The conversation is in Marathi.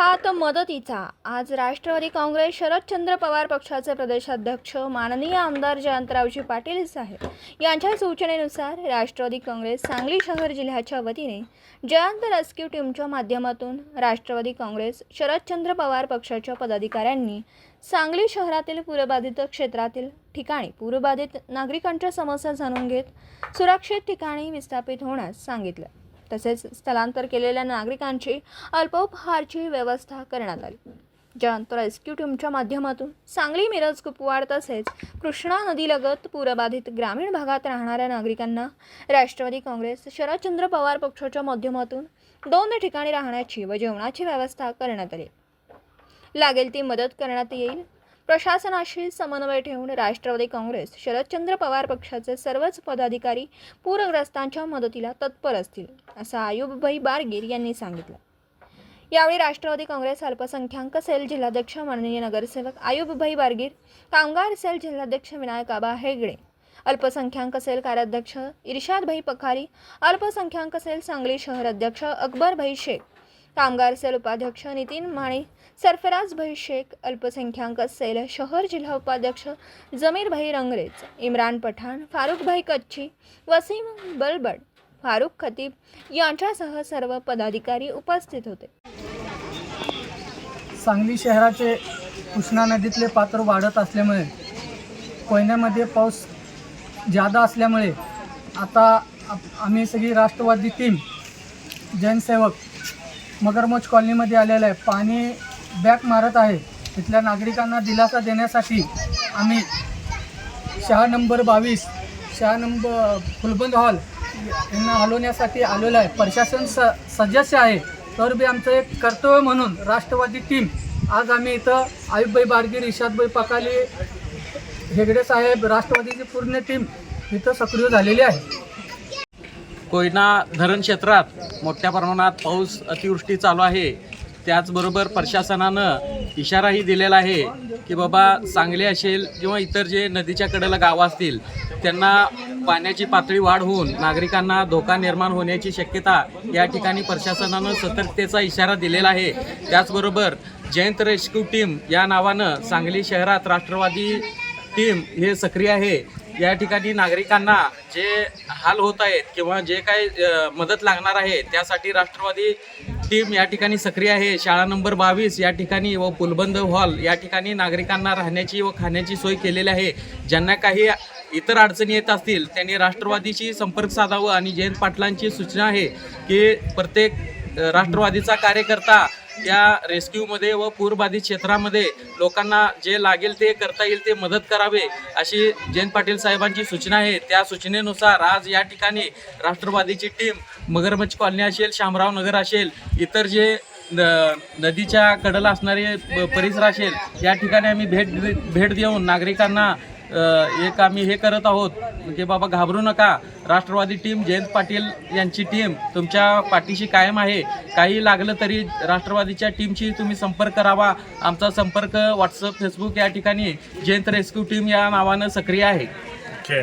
हात मदतीचा. आज राष्ट्रवादी काँग्रेस शरदचंद्र पवार पक्षाचे प्रदेशाध्यक्ष माननीय आमदार जयंतरावजी पाटील साहेब यांच्या सूचनेनुसार राष्ट्रवादी काँग्रेस सांगली शहर जिल्ह्याच्या वतीने जयंत रेस्क्यू टीमच्या माध्यमातून राष्ट्रवादी काँग्रेस शरदचंद्र पवार पक्षाच्या पदाधिकाऱ्यांनी सांगली शहरातील पूरबाधित क्षेत्रातील ठिकाणी पूरबाधित नागरिकांच्या समस्या जाणून घेत सुरक्षित ठिकाणी विस्थापित होण्यास सांगितलं. तसेच स्थलांतर केलेल्या नागरिकांची अल्पोपहारची व्यवस्था करण्यात आली. जयंत रेस्क्यू टीमच्या माध्यमातून सांगली मिरज कुपवाड तसेच कृष्णा नदीलगत पूरबाधित ग्रामीण भागात राहणाऱ्या नागरिकांना राष्ट्रवादी काँग्रेस शरदचंद्र पवार पक्षाच्या माध्यमातून दोन ठिकाणी राहण्याची व जेवणाची व्यवस्था करण्यात आली. लागेल ती मदत करण्यात येईल प्रशासनाशी समन्वय ठेवून राष्ट्रवादी काँग्रेस शरदचंद्र पवार पक्षाचे सर्वच पदाधिकारी पूरग्रस्तांच्या मदतीला तत्पर असतील असं आयुबभाई बारगीर यांनी सांगितलं. यावेळी राष्ट्रवादी काँग्रेस अल्पसंख्याक सेल जिल्हाध्यक्ष माननीय नगरसेवक आयुबभाई बारगीर कामगार सेल जिल्हाध्यक्ष विनायक आबा हेगडे अल्पसंख्याक सेल कार्याध्यक्ष इर्शादभाई पखारी अल्पसंख्याक सेल सांगली शहर अध्यक्ष अकबरभाई शेख कामगार सेल उपाध्यक्ष नितीन माने सरफराजभाई शेख अल्पसंख्याक सेल शहर जिल्हा उपाध्यक्ष जमीरभाई रंगरेज इम्रान पठाण फारुखभाई कच्ची वसीम बलबड फारुख खतीब यांच्यासह सर्व पदाधिकारी उपस्थित होते. सांगली शहराचे कृष्णा नदीतले पात्र वाढत असल्यामुळे कोयन्यामध्ये पाऊस जादा असल्यामुळे आता आम्ही सगळी राष्ट्रवादी टीम जनसेवक मगरमच्छ कॉलनीमध्ये आलेलं आहे. पाणी बॅक मारत आहे. तिथल्या नागरिकांना दिलासा देण्यासाठी आम्ही शहा नंबर बावीस शहा नंबर फुलबंद हॉल यांना हलवण्यासाठी आलेलो आहे. प्रशासन स सदस्य आहे. तर बी आमचं एक कर्तव्य म्हणून राष्ट्रवादी टीम आज आम्ही इथं आयुबाई बारगीर इशादबाई पकाली हेगडे साहेब राष्ट्रवादीची पूर्ण टीम इथं सक्रिय झालेली आहे. कोयना धरण क्षेत्रात मोठ्या प्रमाणात पाऊस अतिवृष्टी चालू आहे. त्याचबरोबर प्रशासनानं इशाराही दिलेला आहे की बाबा सांगली असेल किंवा इतर जे नदीच्या कडेला गावं असतील त्यांना पाण्याची पातळी वाढ होऊन नागरिकांना धोका निर्माण होण्याची शक्यता या ठिकाणी प्रशासनानं सतर्कतेचा इशारा दिलेला आहे. त्याचबरोबर जयंत रेस्क्यू टीम या नावानं सांगली शहरात राष्ट्रवादी टीम हे सक्रिय आहे. या ठिकाणी नागरिकांना जे हाल होत आहेत किंवा जे काही मदत लागणार आहे त्यासाठी राष्ट्रवादी टीम या ठिकाणी सक्रिय आहे. शाळा नंबर बावीस या ठिकाणी व पुलबंद हॉल या ठिकाणी नागरिकांना राहण्याची व खाण्याची सोय केलेली आहे. ज्यांना काही इतर अडचणी येत असतील त्यांनी राष्ट्रवादीशी संपर्क साधावा आणि जयंत पाटलांची सूचना आहे की प्रत्येक राष्ट्रवादीचा कार्यकर्ता या रेस्क्यूमध्ये व पूरबाधित क्षेत्रामध्ये लोकांना जे लागेल ते करता येईल ते मदत करावे अशी जयंत पाटील साहेबांची सूचना आहे. त्या सूचनेनुसार आज या ठिकाणी राष्ट्रवादीची टीम मगरमच्छ कॉलनी असेल शामराव नगर असेल इतर जे न- नदीच्या कडेला असणारे परिसर असेल या ठिकाणी आम्ही भेट भेट देऊन नागरिकांना एक आम्ही हे करत आहोत की बाबा घाबरू नका. राष्ट्रवादी टीम जयंत पाटील यांची टीम तुमच्या पाठीशी कायम आहे. काही लागलं तरी राष्ट्रवादीच्या टीमशी तुम्ही संपर्क करावा आमचा संपर्क व्हॉट्सअप फेसबुक या ठिकाणी जयंत रेस्क्यू टीम या नावानं सक्रिय आहे. ओके.